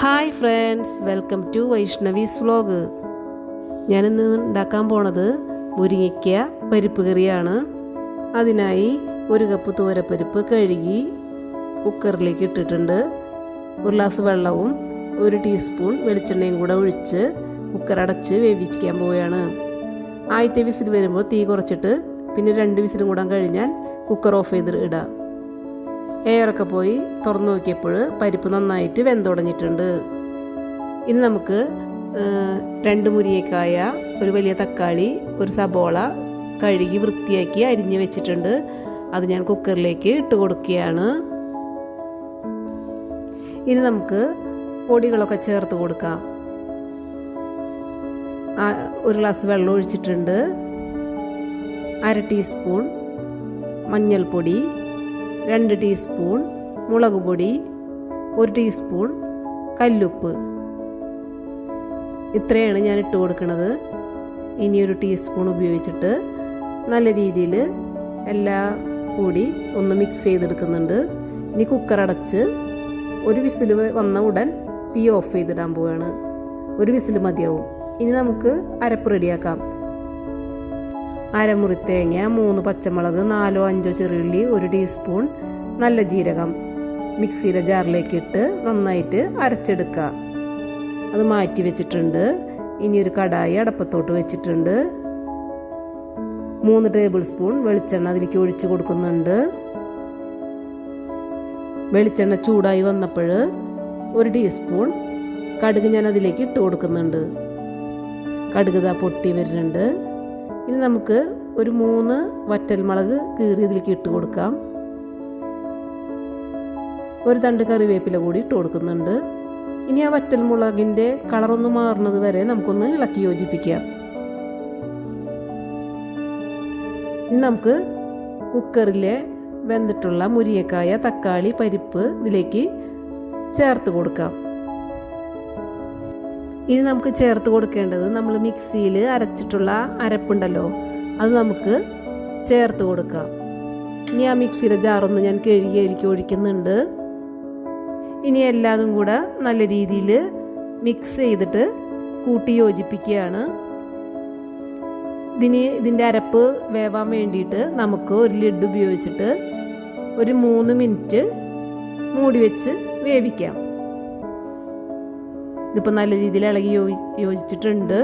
Hi friends welcome to Vaishnavi's vlog ഞാനിന്ന് ഉണ്ടാക്കാൻ പോണത് മുരിങ്ങയ്ക്ക പരിപ്പ് കറിയാണ്. അതിനായി ഒരു കപ്പ് തോരപ്പരിപ്പ് കഴുകി കുക്കറിലേക്ക് ഇട്ടിട്ടുണ്ട്. ഒരു ഗ്ലാസ് വെള്ളവും ഒരു ടീസ്പൂൺ വെളിച്ചെണ്ണയും കൂടെ ഒഴിച്ച് കുക്കർ അടച്ച് വേവിക്കാൻ പോവുകയാണ്. ആദ്യത്തെ വിസിൽ വരുമ്പോൾ തീ കുറച്ചിട്ട് പിന്നെ രണ്ട് വിസിലും കൂടാൻ കഴിഞ്ഞാൽ കുക്കർ ഓഫ് ചെയ്ത് ഇടാം. എയറൊക്കെ പോയി തുറന്നു നോക്കിയപ്പോൾ പരിപ്പ് നന്നായിട്ട് വെന്തുടഞ്ഞിട്ടുണ്ട്. ഇനി നമുക്ക് രണ്ട് മുരിയേക്കായ ഒരു വലിയ തക്കാളി ഒരു സബോള കഴുകി വൃത്തിയാക്കി അരിഞ്ഞ് വെച്ചിട്ടുണ്ട്. അത് ഞാൻ കുക്കറിലേക്ക് ഇട്ട് കൊടുക്കുകയാണ്. ഇനി നമുക്ക് പൊടികളൊക്കെ ചേർത്ത് കൊടുക്കാം. ഒരു ഗ്ലാസ് വെള്ളം ഒഴിച്ചിട്ടുണ്ട്. അര ടീസ്പൂൺ മഞ്ഞൾപ്പൊടി രണ്ട് ടീസ്പൂൺ മുളക് പൊടി ഒരു ടീസ്പൂൺ കല്ലുപ്പ്. ഇത്രയാണ് ഞാൻ ഇട്ട് കൊടുക്കുന്നത് ഇനി ഒരു ടീസ്പൂൺ ഉപയോഗിച്ചിട്ട് നല്ല രീതിയിൽ എല്ലാം കൂടി ഒന്ന് മിക്സ് ചെയ്തെടുക്കുന്നുണ്ട്. ഇനി കുക്കർ അടച്ച് ഒരു വിസിൽ വന്ന ഉടൻ തീ ഓഫ് ചെയ്തിടാൻ പോവുകയാണ് ഒരു വിസിൽ മതിയാവും. ഇനി നമുക്ക് അരപ്പ് റെഡിയാക്കാം അരമുറി തേങ്ങ മൂന്ന് പച്ചമുളക് നാലോ അഞ്ചോ ചെറുള്ളി ഒരു ടീസ്പൂൺ നല്ല ജീരകം. മിക്സിയിലെ ജാറിലേക്ക് ഇട്ട് നന്നായിട്ട് അരച്ചെടുക്കുക. അത് മാറ്റി വെച്ചിട്ടുണ്ട്. ഇനി ഒരു കടായി അടപ്പത്തോട്ട് വെച്ചിട്ടുണ്ട്. മൂന്ന് ടേബിൾ സ്പൂൺ വെളിച്ചെണ്ണ അതിലേക്ക് ഒഴിച്ചു കൊടുക്കുന്നുണ്ട്. വെളിച്ചെണ്ണ ചൂടായി വന്നപ്പോൾ ഒരു ടീസ്പൂൺ കടുക് ഞാൻ അതിലേക്ക് ഇട്ട് കൊടുക്കുന്നുണ്ട്. കടുക് പൊട്ടി വരുന്നുണ്ട്. ഇനി നമുക്ക് ഒരു മൂന്ന് വറ്റൽമുളക് കീറി ഇതിലേക്ക് ഇട്ട് കൊടുക്കാം. ഒരു തണ്ട് കറിവേപ്പില കൂടി ഇട്ട് കൊടുക്കുന്നുണ്ട്. ഇനി ആ വറ്റൽമുളകിന്റെ കളറൊന്ന് മാറുന്നത് വരെ നമുക്കൊന്ന് ഇളക്കി യോജിപ്പിക്കാം. ഇനി നമുക്ക് കുക്കറിലെ വെന്തിട്ടുള്ള മുരിയക്കായ തക്കാളി പരിപ്പ് ഇതിലേക്ക് ചേർത്ത് കൊടുക്കാം. ഇനി നമുക്ക് ചേർത്ത് കൊടുക്കേണ്ടത് നമ്മൾ മിക്സിയിൽ അരച്ചിട്ടുള്ള അരപ്പുണ്ടല്ലോ അത് നമുക്ക് ചേർത്ത് കൊടുക്കാം. ഇനി ആ മിക്സിയുടെ ജാറൊന്ന് ഞാൻ കഴുകി അതിലേക്ക് ഒഴിക്കുന്നുണ്ട്. ഇനി എല്ലാതും കൂടെ നല്ല രീതിയിൽ മിക്സ് ചെയ്തിട്ട് കൂട്ടി യോജിപ്പിക്കുകയാണ്. ഇതിന് ഇതിന്റെ അരപ്പ് വേവാൻ വേണ്ടിയിട്ട് നമുക്ക് ഒരു ലിഡ് ഉപയോഗിച്ചിട്ട് ഒരു മൂന്ന് മിനിറ്റ് മൂടി വെച്ച് വേവിക്കാം. ഇതിപ്പോൾ നല്ല രീതിയിൽ ഇളകി യോജി യോജിച്ചിട്ടുണ്ട്.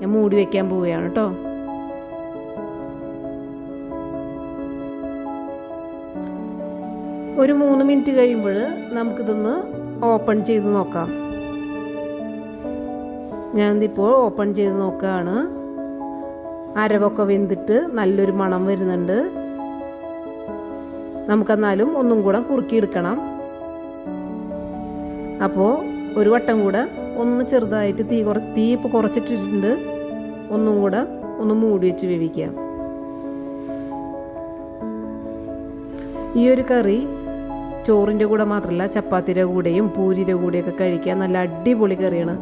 ഞാൻ മൂടി വെക്കാൻ പോവുകയാണ് കേട്ടോ ഒരു മൂന്ന് മിനിറ്റ് കഴിയുമ്പോൾ നമുക്കിതൊന്ന് ഓപ്പൺ ചെയ്ത് നോക്കാം. ഞാൻ ഞാനിതിപ്പോൾ ഓപ്പൺ ചെയ്ത് നോക്കുകയാണ് അരവൊക്കെ വെന്തിട്ട് നല്ലൊരു മണം വരുന്നുണ്ട്. നമുക്കെന്നാലും ഒന്നും കൂടെ കുറുക്കിയെടുക്കണം. അപ്പോൾ ഒരു വട്ടം കൂടെ ഒന്ന് ചെറുതായിട്ട് തീ കുറ തീ ഇപ്പോൾ കുറച്ചിട്ടിട്ടുണ്ട്. ഒന്നും കൂടെ ഒന്ന് മൂടി വെച്ച് വേവിക്കാം ഈ ഒരു കറി ചോറിന്റെ കൂടെ മാത്രമല്ല ചപ്പാത്തിയുടെ കൂടെയും പൂരിയുടെ കൂടെയൊക്കെ കഴിക്കാൻ നല്ല അടിപൊളി കറിയാണ്.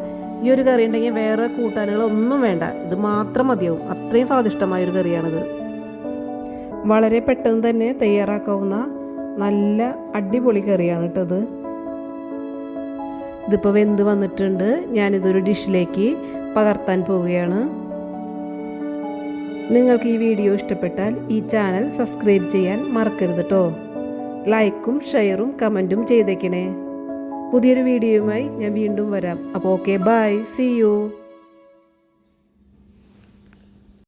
ഈ ഒരു കറി ഉണ്ടെങ്കിൽ വേറെ കൂട്ടാനുകളൊന്നും വേണ്ട. ഇത് മാത്രം മതിയാവും. അത്രയും സ്വാദിഷ്ടമായ ഒരു കറിയാണിത്. വളരെ പെട്ടെന്ന് തന്നെ തയ്യാറാക്കാവുന്ന നല്ല അടിപൊളി കറിയാണ് കേട്ടത് ഇതിപ്പോൾ വെന്ത് വന്നിട്ടുണ്ട്. ഞാനിതൊരു ഡിഷിലേക്ക് പകർത്താൻ പോവുകയാണ്. നിങ്ങൾക്ക് ഈ വീഡിയോ ഇഷ്ടപ്പെട്ടാൽ ഈ ചാനൽ സബ്സ്ക്രൈബ് ചെയ്യാൻ മറക്കരുത് കേട്ടോ ലൈക്കും ഷെയറും കമന്റും ചെയ്തേക്കണേ. പുതിയൊരു വീഡിയോയുമായി ഞാൻ വീണ്ടും വരാം. അപ്പോൾ ഓക്കെ ബൈ സി യു.